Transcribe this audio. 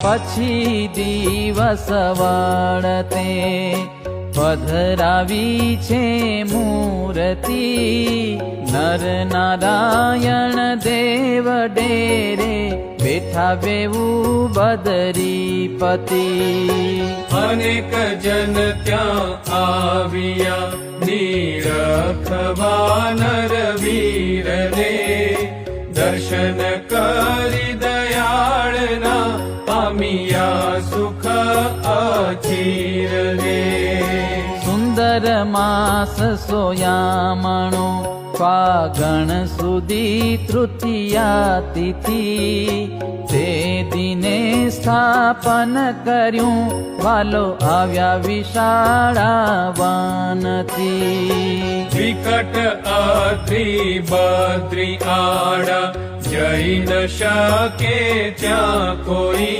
પછી દિવસ વળતે પધરાવી છે મૂર્તિ. નર નારાયણ દેવ ડેરે બેઠા બેવું બદરીપતિ. અનેક જન ત્યાં આવ્યા નીરખવા નર વીરને દર્શન કરી પામિયા સુખ અચીરને સુંદર માસ સોયામણો ફાગણ સુધી તૃતીયા તિથિ તે દિને સ્થાપન કર્યું વાલો આવ્યા વિશાળાવાનથી વિકટ અદ્રી બદ્રી આડા જઈ ન શકે ત્યાં કોઈ